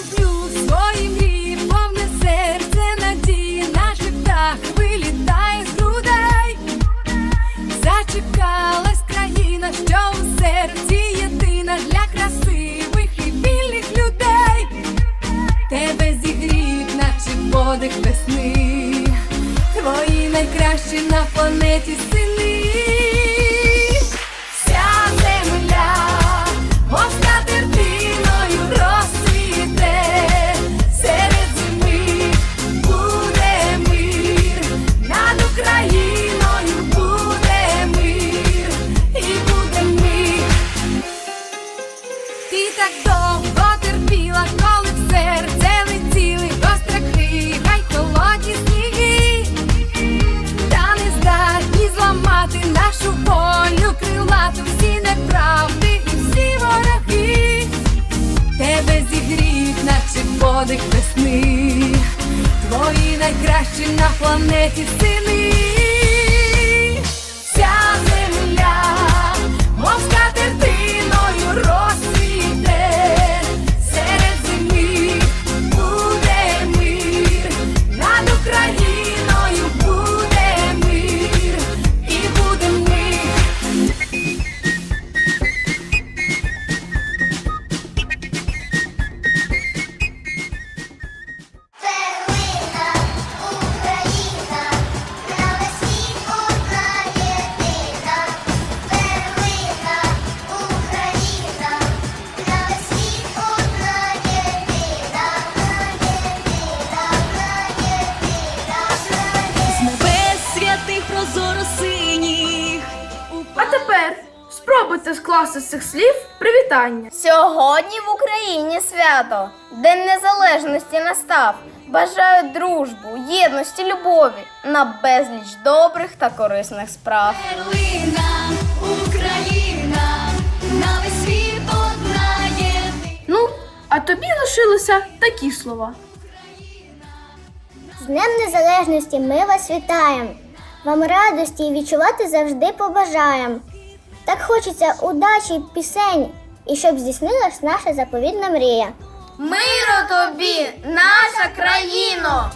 люблю. Свої мрії, повне серце надії, наче птах вилітає з грудей, зачекалась країна, що у серці єдина для красивих і вільних людей, тебе зігріють наче подих весни, твої найкращі на планеті сини. Весни, твої найкращі на планеті сини. Тепер спробуйте скласти з цих слів привітання. Сьогодні в Україні свято, День Незалежності настав. Бажаю дружбу, єдності, любові на безліч добрих та корисних справ. Перлина, Україна, на весь світ одна єдина. Ну, а тобі лишилися такі слова. З Днем Незалежності ми вас вітаємо. Вам радості і відчувати завжди побажаємо. Так хочеться удачі пісень, і щоб здійснилась наша заповідна мрія. Миро тобі, наша країно!